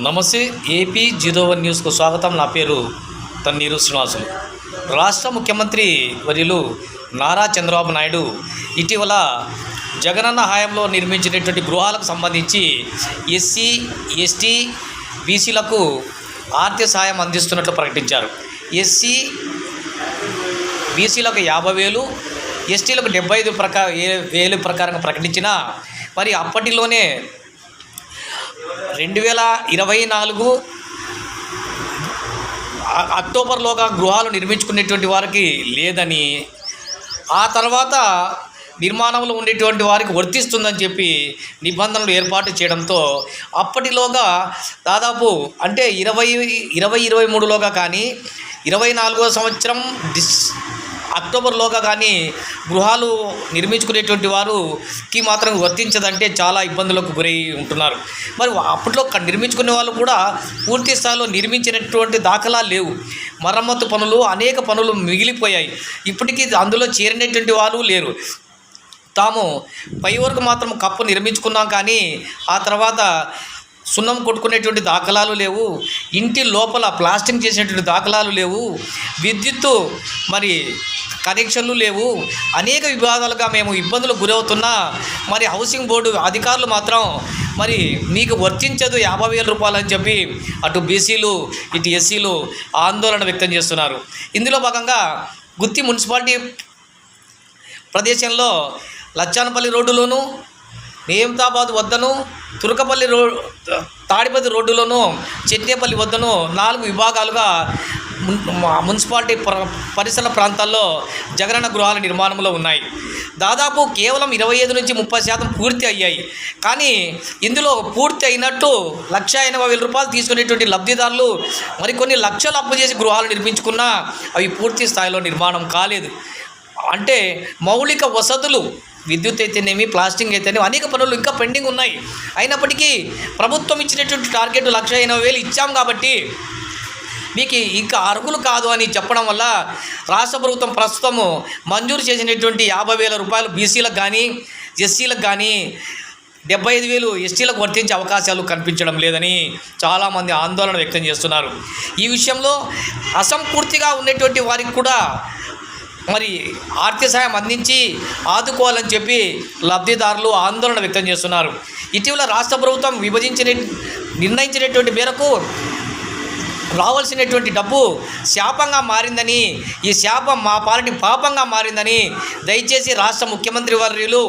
నమస్తే AP zero one న్యూస్కు స్వాగతం. నా పేరు తన్నీరు శ్రీనివాసులు. రాష్ట్ర ముఖ్యమంత్రి వర్యులు నారా చంద్రబాబు నాయుడు ఇటీవల జగనన్న హయాంలో నిర్మించినటువంటి గృహాలకు సంబంధించి ఎస్సీ ఎస్టీ బీసీలకు ఆర్థిక సాయం అందిస్తున్నట్లు ప్రకటించారు. ఎస్సీ బీసీలకు యాభై వేలు ఎస్టీలకు డెబ్బై ఐదు ప్రకా వేలు ప్రకారంగా ప్రకటించిన మరి అప్పటిలోనే రెండు వేల ఇరవై నాలుగు అక్టోబర్లోగా గృహాలు నిర్మించుకునేటువంటి వారికి లేదని ఆ తర్వాత నిర్మాణంలో ఉండేటువంటి వారికి వర్తిస్తుందని చెప్పి నిబంధనలు ఏర్పాటు చేయడంతో అప్పటిలోగా దాదాపు అంటే ఇరవై ఇరవై ఇరవై మూడులోగా కానీ ఇరవై నాలుగో సంవత్సరం డిస్ అక్టోబర్లోగా కానీ గృహాలు నిర్మించుకునేటువంటి వారుకి మాత్రం వర్తించదంటే చాలా ఇబ్బందులకు గురై ఉంటున్నారు. మరి అప్పట్లో నిర్మించుకునే వాళ్ళు కూడా పూర్తి స్థాయిలో నిర్మించినటువంటి దాఖలా లేవు. మరమ్మతు పనులు అనేక పనులు మిగిలిపోయాయి. ఇప్పటికీ అందులో చేరినటువంటి వారు లేరు. తాము పై వరకు మాత్రం కప్పు నిర్మించుకున్నాం కానీ ఆ తర్వాత సున్నం కొట్టుకునేటువంటి దాఖలాలు లేవు. ఇంటి లోపల ప్లాస్టింగ్ చేసినటువంటి దాఖలాలు లేవు. విద్యుత్తు మరి కనెక్షన్లు లేవు. అనేక విభాగాలుగా మేము ఇబ్బందులు గురవుతున్నా. మరి హౌసింగ్ బోర్డు అధికారులు మాత్రం మరి మీకు వర్తించదు యాభై వేల రూపాయలు అని చెప్పి అటు బీసీలు ఇటు ఎస్సీలు ఆందోళన వ్యక్తం చేస్తున్నారు. ఇందులో భాగంగా గుత్తి మున్సిపాలిటీ ప్రదేశంలో లచ్చానపల్లి రోడ్డులోను నియంతాబాద్ వద్దను తురకపల్లి రో తాడిపతి రోడ్డులోను చెట్నేపల్లి వద్దను నాలుగు విభాగాలుగా మున్- మున్సిపాలిటీ పరిసర ప్రాంతాల్లో జగనన్న గృహాల నిర్మాణంలో ఉన్నాయి. దాదాపు కేవలం ఇరవై ఐదు నుంచి ముప్పై శాతం పూర్తి అయ్యాయి. కానీ ఇందులో పూర్తి అయినట్టు లక్ష ఎనభై వేల రూపాయలు తీసుకునేటువంటి లబ్ధిదారులు మరికొన్ని లక్షలు అప్పు చేసి గృహాలు నిర్మించుకున్నా అవి పూర్తి స్థాయిలో నిర్మాణం కాలేదు. అంటే మౌలిక వసతులు విద్యుత్ అయితేనేమి ప్లాస్టింగ్ అయితేనేమి అనేక పనులు ఇంకా పెండింగ్ ఉన్నాయి. అయినప్పటికీ ప్రభుత్వం ఇచ్చినటువంటి టార్గెట్ లక్ష ఎనభై వేలు ఇచ్చాం కాబట్టి మీకు ఇంకా అర్హులు కాదు అని చెప్పడం వల్ల రాష్ట్ర ప్రభుత్వం ప్రస్తుతము మంజూరు చేసినటువంటి యాభై వేల రూపాయలు బీసీలకు కానీ ఎస్సీలకు కానీ డెబ్బై ఐదు వేలు ఎస్టీలకు వర్తించే అవకాశాలు కనిపించడం లేదని చాలామంది ఆందోళన వ్యక్తం చేస్తున్నారు. ఈ విషయంలో అసంపూర్తిగా ఉన్నటువంటి వారికి కూడా మరి ఆర్థిక సహాయం అందించి ఆదుకోవాలని చెప్పి లబ్ధిదారులు ఆందోళన వ్యక్తం చేస్తున్నారు. ఇటీవల రాష్ట్ర ప్రభుత్వం విభజించిన నిర్ణయించినటువంటి మేరకు రావాల్సినటువంటి డబ్బు శాపంగా మారిందని ఈ శాపం మా పార్టీ పాపంగా మారిందని దయచేసి రాష్ట్ర ముఖ్యమంత్రి వర్యులు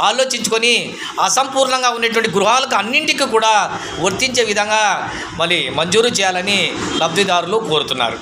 ఆలోచించుకొని అసంపూర్ణంగా ఉన్నటువంటి గృహాలకు అన్నింటికి కూడా వర్తించే విధంగా మళ్ళీ మంజూరు చేయాలని లబ్ధిదారులు కోరుతున్నారు.